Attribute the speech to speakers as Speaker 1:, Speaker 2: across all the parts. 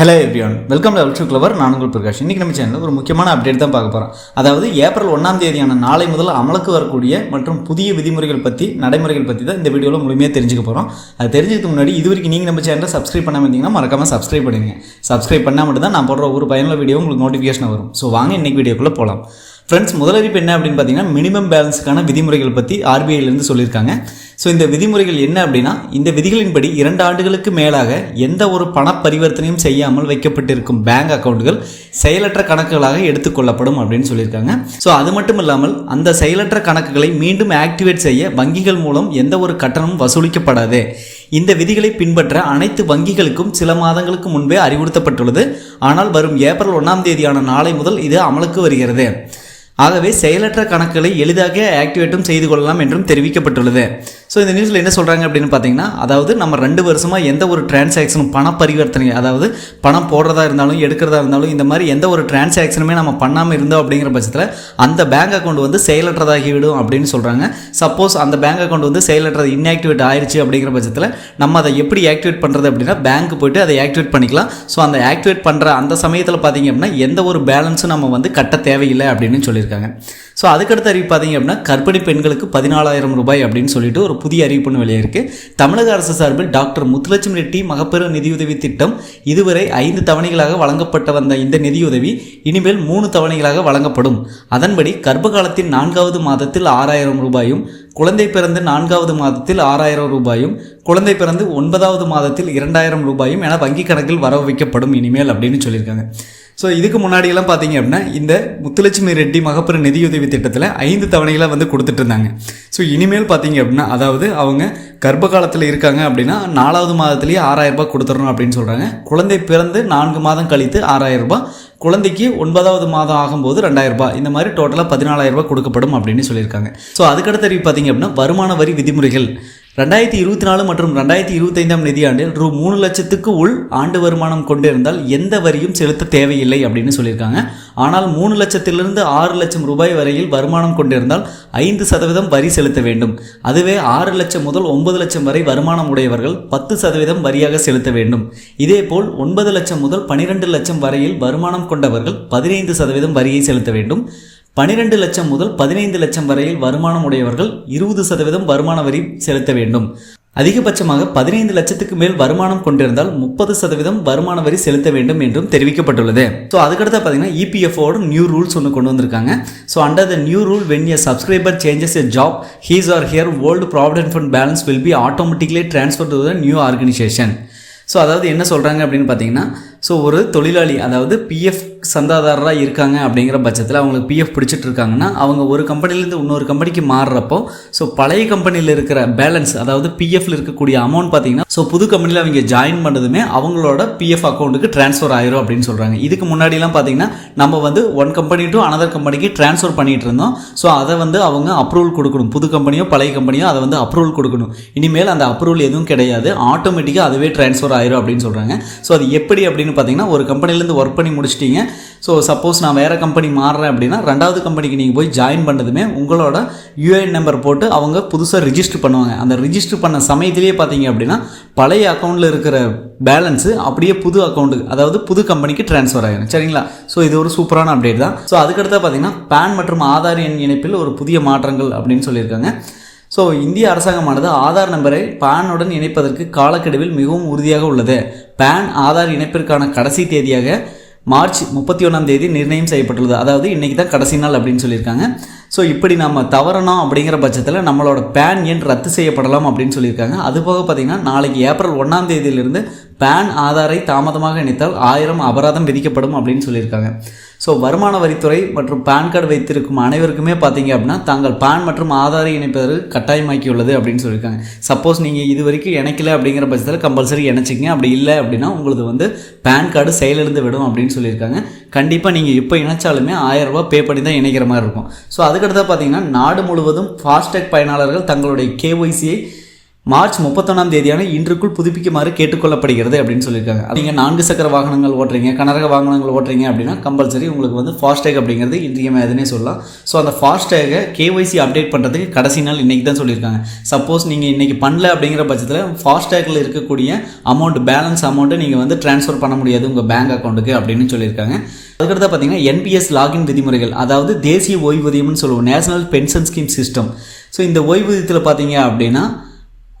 Speaker 1: Hello everyone welcome to ultra clever நான் உங்கள் பிரகாஷ். இன்றைக்கி நம்ம சேனலில் ஒரு முக்கியமான அப்டேட் தான் பார்க்க போகிறோம் அதாவது ஏப்ரல் ஒன்றாம் தேதியான நாளை முதல் அமலுக்கு வரக்கூடிய மற்றும் புதிய விதிமுறைகள் பற்றி நடைமுறைகள் பற்றி தான் இந்த வீடியோவில் முழுமையாக தெரிஞ்சுக்க போகிறோம் அது தெரிஞ்சதுக்கு முன்னாடி இது வரைக்கும் நீங்கள் நம்ம சேனலில் சப்ஸ்கிரைப் பண்ணாமல் இருந்தீங்கன்னா மறக்காமல் சப்ஸ்கிரைப் பண்ணுங்க சப்ஸ்கிரைப் பண்ணால் மட்டும் தான் நான் போடுற ஒரு பயனுள்ள வீடியோ உங்களுக்கு நோட்டிஃபிகேஷன் வரும். ஸோ வாங்க இன்னைக்கு வீடியோக்குள்ளே போகலாம் ஃப்ரெண்ட்ஸ் முதலறிப்பு என்ன அப்படின்னு பார்த்தீங்கன்னா மினிமம் பேலன்ஸுக்கான விதிமுறைகள் பற்றி ஆர்பிஐலேருந்து சொல்லியிருக்காங்க. ஸோ இந்த விதிமுறைகள் என்ன அப்படின்னா இந்த விதிகளின்படி இரண்டு ஆண்டுகளுக்கு மேலாக எந்த ஒரு பண பரிவர்த்தனையும் செய்யாமல் வைக்கப்பட்டிருக்கும் பேங்க் அக்கௌண்ட்கள் செயலற்ற கணக்குகளாக எடுத்துக்கொள்ளப்படும் அப்படின்னு சொல்லியிருக்காங்க. ஸோ அது மட்டும் இல்லாமல் அந்த செயலற்ற கணக்குகளை மீண்டும் ஆக்டிவேட் செய்ய வங்கிகள் மூலம் எந்த ஒரு கட்டணமும் வசூலிக்கப்படாது. இந்த விதிகளை பின்பற்ற அனைத்து வங்கிகளுக்கும் சில மாதங்களுக்கு முன்பே அறிவுறுத்தப்பட்டுள்ளது. ஆனால் வரும் ஏப்ரல் ஒன்றாம் தேதியான நாளை முதல் இது அமலுக்கு வருகிறது. ஆகவே செயலற்ற கணக்குகளை எளிதாக ஆக்டிவேட்டும் செய்து கொள்ளலாம் என்றும் தெரிவிக்கப்பட்டுள்ளது. ஸோ இந்த நியூஸில் என்ன சொல்கிறாங்க அப்படின்னு பார்த்தீங்கன்னா அதாவது நம்ம ரெண்டு வருஷமாக எந்த ஒரு டிரான்சாக்ஷனும் பண பரிவர்த்தனை அதாவது பணம் போடுறதா இருந்தாலும் எடுக்கிறதா இருந்தாலும் இந்த மாதிரி எந்த ஒரு டிரான்சாக்ஷனுமே நம்ம பண்ணாமல் இருந்தோம் அப்படிங்கிற பட்சத்தில் அந்த பேங்க் அக்கௌண்ட் வந்து செயலற்றதாகிவிடும் அப்படின்னு சொல்கிறாங்க சப்போஸ் அந்த பேங்க் அக்கௌண்ட் வந்து செயலற்றது இன்ஆக்டிவேட் ஆயிடுச்சு அப்படிங்கிற பட்சத்தில் நம்ம அதை எப்படி ஆக்டிவேட் பண்ணுறது அப்படின்னா பேங்க் போயிட்டு அதை ஆக்டிவேட் பண்ணிக்கலாம். ஸோ அந்த ஆக்டிவேட் பண்ணுற அந்த சமயத்தில் பார்த்தீங்க அப்படின்னா எந்த ஒரு பேலன்ஸும் நம்ம வந்து கட்ட தேவையில்லை அப்படின்னு சொல்லியிருக்காங்க. ஸோ அதுக்கடுத்த அறிவிப்பு பார்த்தீங்க அப்படின்னா கர்ப்பிணி பெண்களுக்கு பதினாலாயிரம் ரூபாய் அப்படின்னு சொல்லிட்டு ஒரு புதிய அறிவிப்புன்னு வெளியிருக்கு. தமிழக அரசு சார்பில் டாக்டர் முத்துலட்சுமி ரெட்டி மகப்பேறு நிதியுதவி திட்டம் இதுவரை ஐந்து தவணைகளாக வழங்கப்பட்டு வந்த இந்த நிதியுதவி இனிமேல் மூணு தவணைகளாக வழங்கப்படும். அதன்படி கர்ப்ப காலத்தின் நான்காவது மாதத்தில் ஆறாயிரம் ரூபாயும் குழந்தை பிறந்து நான்காவது மாதத்தில் ஆறாயிரம் ரூபாயும் குழந்தை பிறந்து ஒன்பதாவது மாதத்தில் இரண்டாயிரம் ரூபாயும் என வங்கி கணக்கில் வரவு வைக்கப்படும் இனிமேல் அப்படின்னு சொல்லியிருக்காங்க. ஸோ இதுக்கு முன்னாடியெல்லாம் பார்த்தீங்க அப்படின்னா இந்த முத்துலட்சுமி ரெட்டி மகப்பேறு நிதியுதவி திட்டத்தில் ஐந்து தவணைகளாக வந்து கொடுத்துட்டு இருந்தாங்க. ஸோ இனிமேல் பார்த்தீங்க அப்படின்னா அதாவது அவங்க கர்ப்ப காலத்தில் இருக்காங்க அப்படின்னா நாலாவது மாதத்துலேயே ஆறாயிரம் ரூபாய் கொடுத்துடணும் அப்படின்னு சொல்கிறாங்க குழந்தை பிறந்து நான்கு மாதம் கழித்து ஆறாயிரம் ரூபாய் குழந்தைக்கு ஒன்பதாவது மாதம் ஆகும்போது ரெண்டாயிரம் ரூபாய். இந்த மாதிரி டோட்டலாக பதினாலாயிரம் ரூபாய் கொடுக்கப்படும் அப்படின்னு சொல்லியிருக்காங்க. ஸோ அதுக்கடுத்த அறிவு பார்த்தீங்க அப்படின்னா வருமான வரி விதிமுறைகள் ரெண்டாயிரத்தி இருபத்தி நாலு மற்றும் ரெண்டாயிரத்தி இருபத்தைந்தாம் நிதியாண்டில் ரூ மூணு லட்சத்துக்கு உள் ஆண்டு வருமானம் கொண்டிருந்தால் எந்த வரியும் செலுத்த தேவையில்லை அப்படின்னு சொல்லியிருக்காங்க. ஆனால் மூணு லட்சத்திலிருந்து ஆறு லட்சம் ரூபாய் வரையில் வருமானம் கொண்டிருந்தால் ஐந்து சதவீதம் வரி செலுத்த வேண்டும். அதுவே ஆறு லட்சம் முதல் ஒன்பது லட்சம் வரை வருமானம் உடையவர்கள் பத்து சதவீதம் வரியாக செலுத்த வேண்டும். இதேபோல் ஒன்பது லட்சம் முதல் பனிரெண்டு லட்சம் வரையில் வருமானம் கொண்டவர்கள் பதினைந்து சதவீதம் வரியை செலுத்த வேண்டும். பனிரெண்டு லட்சம் முதல் பதினைந்து லட்சம் வரையில் வருமானம் உடையவர்கள் இருபது சதவீதம் வருமான வரி செலுத்த வேண்டும். அதிகபட்சமாக பதினைந்து லட்சத்துக்கு மேல் வருமானம் கொண்டிருந்தால் முப்பது சதவீதம் வருமான வரி செலுத்த வேண்டும் என்றும் தெரிவிக்கப்பட்டுள்ளது. ஸோ அதுக்கடுத்து பார்த்தீங்கன்னா இபிஎஃப்ஓட நியூ ரூல்ஸ் ஒன்று கொண்டு வந்திருக்காங்க. So under the new rule when a subscriber changes a job his or her old provident fund balance will be automatically transfer to the new organisation so அதாவது என்ன சொல்கிறாங்க அப்படின்னு பார்த்தீங்கன்னா ஸோ ஒரு தொழிலாளி அதாவது பிஎஃப் சந்தாதாரராக இருக்காங்க அப்படிங்கிற பட்சத்தில் அவங்களுக்கு பிஎஃப் பிடிச்சிட்டு இருக்காங்கன்னா அவங்க ஒரு கம்பெனிலேருந்து இன்னொரு கம்பெனிக்கு மாறுறப்போ ஸோ பழைய கம்பெனியில் இருக்கிற பேலன்ஸ் அதாவது பிஎஃப்ல இருக்கக்கூடிய அமௌண்ட் பார்த்தீங்கன்னா ஸோ புது கம்பெனியில் அவங்க ஜாயின் பண்ணதுமே அவங்களோட பிஎஃப் அக்கௌண்ட்டுக்கு ட்ரான்ஸ்ஃபர் ஆயிரும் அப்படின்னு சொல்கிறாங்க இதுக்கு முன்னாடிலாம் பார்த்தீங்கன்னா நம்ம வந்து ஒன் கம்பெனி டு அனதர் கம்பெனிக்கு ட்ரான்ஸ்ஃபர் பண்ணிட்டு இருந்தோம். ஸோ அதை வந்து அவங்க அப்ரூவல் கொடுக்கணும். புது கம்பெனியோ பழைய கம்பெனியோ அதை வந்து அப்ரூவல் கொடுக்கணும். இனிமேல் அந்த அப்ரூவல் எதுவும் கிடையாது. ஆட்டோமேட்டிக்காக அதுவே ட்ரான்ஸ்ஃபர் ஆயிரும் அப்படின்னு சொல்கிறாங்க ஸோ அது எப்படி அப்படின்னு பார்த்தீங்கன்னா ஒரு கம்பெனிலேருந்து ஒர்க் பண்ணி முடிச்சிட்டீங்க. ஸோ சப்போஸ் நான் வேறு கம்பெனி மாறுறேன் அப்படின்னா ரெண்டாவது கம்பெனிக்கு நீங்கள் போய் ஜாயின் பண்ணதுமே உங்களோட யூஏஎன் நம்பர் போட்டு அவங்க புதுசாக ரிஜிஸ்டர் பண்ணுவாங்க. அந்த ரிஜிஸ்டர் பண்ண சமயத்திலேயே பார்த்தீங்க அப்படின்னா பழைய அக்கௌண்ட்டில் இருக்கிற பேலன்ஸு அப்படியே புது அக்கௌண்ட்டுக்கு அதாவது புது கம்பெனிக்கு ட்ரான்ஸ்ஃபர் ஆகிடும் சரிங்களா? ஸோ இது ஒரு சூப்பரான அப்டேட் தான். ஸோ அதுக்கடுத்து பார்த்தீங்கன்னா பேன் மற்றும் ஆதார் எண் இணைப்பில் ஒரு புதிய மாற்றங்கள் அப்படின்னு சொல்லியிருக்காங்க. ஸோ இந்திய அரசாங்கமானது ஆதார் நம்பரை பேனுடன் இணைப்பதற்கு காலக்கெடுவில் மிகவும் உறுதியாக உள்ளது. பேன் ஆதார் இணைப்பிற்கான கடைசி தேதியாக மார்ச் முப்பத்தி ஒன்றாம் தேதி நிர்ணயம் செய்யப்பட்டுள்ளது. அதாவது இன்றைக்கி தான் கடைசி நாள் அப்படின்னு சொல்லியிருக்காங்க. ஸோ இப்படி நம்ம தவறணும் அப்படிங்கிற பட்சத்தில் நம்மளோட பேன் எண் ரத்து செய்யப்படலாம் அப்படின்னு சொல்லியிருக்காங்க. அது போக பார்த்திங்கன்னா நாளைக்கு ஏப்ரல் ஒன்றாம் தேதியிலிருந்து பேன் ஆதாரை தாமதமாக இணைத்தால் ஆயிரம் அபராதம் விதிக்கப்படும் அப்படின்னு சொல்லியிருக்காங்க. ஸோ வருமான வரித்துறை மற்றும் பேன் கார்டு வைத்திருக்கும் அனைவருக்குமே பார்த்தீங்க அப்படின்னா தாங்கள் பேன் மற்றும் ஆதாரை இணைப்பதற்கு கட்டாயமாக்கியுள்ளது அப்படின்னு சொல்லியிருக்காங்க. சப்போஸ் நீங்கள் இது வரைக்கும் இணைக்கல அப்படிங்கிற பட்சத்தில் கம்பல்சரி இணைச்சிங்க அப்படி இல்லை அப்படின்னா உங்களுக்கு வந்து பேன் கார்டு செயலிழந்து விடும் அப்படின்னு சொல்லியிருக்காங்க. கண்டிப்பாக நீங்கள் இப்போ இணைச்சாலுமே ஆயிரம் பே பண்ணி தான் இணைக்கிற மாதிரி இருக்கும். ஸோ அதுக்கடுத்து பார்த்தீங்கன்னா நாடு முழுவதும் ஃபாஸ்டேக் பயனாளர்கள் தங்களுடைய கேஒய்சியை மார்ச் முப்பத்தொன்னாம் தேதியான இன்றுக்குள் புதுப்பிக்குமாறு கேட்டுக்கொள்ளப்படுகிறது அப்படின்னு சொல்லியிருக்காங்க. நீங்கள் நான்கு சக்கர வாகனங்கள் ஓட்டுறீங்க கனரக வாகனங்கள் ஓட்டுறீங்க அப்படின்னா கம்பல்சரி உங்களுக்கு வந்து ஃபாஸ்டேக் அப்படிங்கிறது இன்றியமையாதுன்னே சொல்லலாம். ஸோ அந்த ஃபாஸ்டேகை கேஒய்சி அப்டேட் பண்ணுறதுக்கு கடைசி நாள் இன்றைக்கி தான் சொல்லியிருக்காங்க. சப்போஸ் நீங்கள் இன்றைக்கி பண்ணல அப்படிங்கிற பட்சத்தில் ஃபாஸ்டேக்கில் இருக்கக்கூடிய அமௌண்ட் பேலன்ஸ் அமௌண்ட்டை நீங்கள் வந்து ட்ரான்ஸ்ஃபர் பண்ண முடியாது உங்கள் பேங்க் அக்கௌண்ட்டுக்கு அப்படின்னு சொல்லியிருக்காங்க. அதுக்கடுத்து பார்த்தீங்கன்னா என்பிஎஸ் லாகின் விதிமுறைகள் அதாவது தேசிய ஓய்வூதியம்னு சொல்லுவோம் national pension scheme system so இந்த ஓய்வூதியத்தில் பார்த்தீங்க அப்படின்னா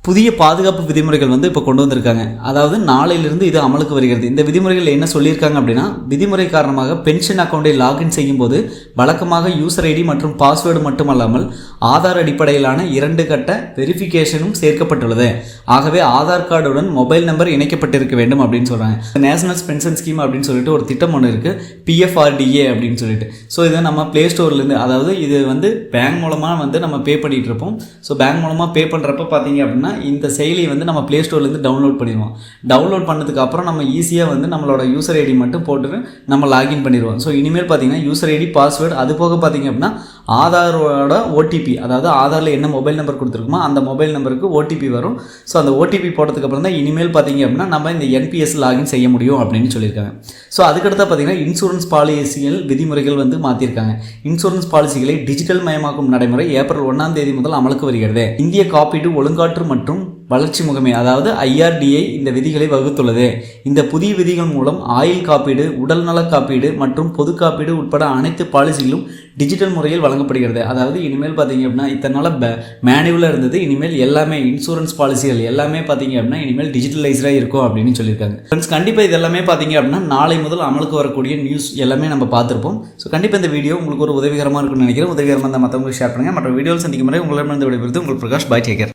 Speaker 1: புதிய பாதுகாப்பு விதிமுறைகள் வந்து இப்போ கொண்டு வந்திருக்காங்க. அதாவது நாளையிலிருந்து இது அமலுக்கு வருகிறது. இந்த விதிமுறைகள் என்ன சொல்லியிருக்காங்க அப்படின்னா விதிமுறை காரணமாக பென்ஷன் அக்கௌண்ட்டை லாகின் செய்யும்போது வழக்கமாக யூசர் ஐடி மற்றும் பாஸ்வேர்டு மட்டுமல்லாமல் ஆதார் அடிப்படையிலான இரண்டு கட்ட வெரிஃபிகேஷனும் சேர்க்கப்பட்டுள்ளது. ஆகவே ஆதார் கார்டுடன் மொபைல் நம்பர் இணைக்கப்பட்டிருக்க வேண்டும் அப்படின்னு சொல்கிறாங்க நேஷனல் பென்ஷன் ஸ்கீம் அப்படின்னு சொல்லிட்டு ஒரு திட்டம் ஒன்று இருக்குது பிஎஃப்ஆர்டிஏ அப்படின்னு சொல்லிட்டு. ஸோ இதை நம்ம ப்ளே ஸ்டோர்லேருந்து அதாவது இது வந்து பேங்க் மூலமாக வந்து நம்ம பே பண்ணிகிட்டு இருப்போம். ஸோ பேங்க் மூலமாக பே பண்ணுறப்ப பார்த்தீங்க அப்படின்னா இந்த செயலியை வந்து நம்ம ப்ளே ஸ்டோர்லேருந்து டவுன்லோட் பண்ணிடுவோம். டவுன்லோட் பண்ணதுக்கப்புறம் நம்ம ஈஸியாக வந்து நம்மளோட யூசர் ஐடி மட்டும் போட்டுட்டு நம்ம லாகின் பண்ணிடுவோம். ஸோ இனிமேல் பார்த்தீங்கன்னா யூசர் ஐடி பாஸ்வேர்டு அது போக பார்த்தீங்க அப்படின்னா ஆதாரோட ஓடிபி அதாவது ஆதாரில் என்ன மொபைல் நம்பர் கொடுத்துருக்குமோ அந்த மொபைல் நம்பருக்கு ஓடிபி வரும். ஸோ அந்த ஓடிபி போட்டதுக்கப்புறம் தான் இனிமேல் பார்த்தீங்க அப்படின்னா நம்ம இந்த என்பிஎஸ் லாகின் செய்ய முடியும் அப்படின்னு சொல்லியிருக்காங்க. ஸோ அதுக்கடுத்து பார்த்தீங்கன்னா இன்சூரன்ஸ் பாலிசிகள் விதிமுறைகள் வந்து மாற்றிருக்காங்க இன்சூரன்ஸ் பாலிசிகளை டிஜிட்டல் மயமாக்கும் நடைமுறை ஏப்ரல் ஒன்றாம் தேதி முதல் அமலுக்கு வருகிறது. இந்திய காப்பீடு ஒழுங்காற்று மற்றும் மற்றும் வளர்ச்சி முகமை அதாவது ஐஆர்டிஐ இந்த விதிகளை வகுத்துள்ளது. இந்த புதிய விதிகள் மூலம் ஆயுள் காப்பீடு உடல்நல காப்பீடு மற்றும் பொது காப்பீடு உட்பட அனைத்து பாலிசிகளும் டிஜிட்டல் முறையில் வழங்கப்படுகிறது. அதாவது இனிமேல் பார்த்தீங்க அப்படின்னா இத்தனை நாளாக மேனுவலாக இருந்தது. இனிமேல் எல்லாமே இன்சூரன்ஸ் பாலிசிகள் எல்லாமே பார்த்தீங்க அப்படின்னா இனிமேல் டிஜிட்டலைஸ்டாக இருக்கும் அப்படின்னு சொல்லியிருக்காங்க. ஃப்ரெண்ட்ஸ் கண்டிப்பாக இது எல்லாமே பார்த்தீங்க அப்படின்னா நாளை முதல் அமலுக்கு வரக்கூடிய நியூஸ் எல்லாமே நம்ம பார்த்துருப்போம். ஸோ கண்டிப்பாக இந்த வீடியோ உங்களுக்கு ஒரு உதவிகரமாக இருக்கும்னு நினைக்கிறேன். உதவிகரமாக இருந்தால் மற்றவங்களுக்கு ஷேர் பண்ணுங்கள் மற்ற வீடியோவில் சந்திக்கும் முறை உங்களிடமிருந்து விடைபெறுது உங்கள் பிரகாஷ் பாய் டேக்கர்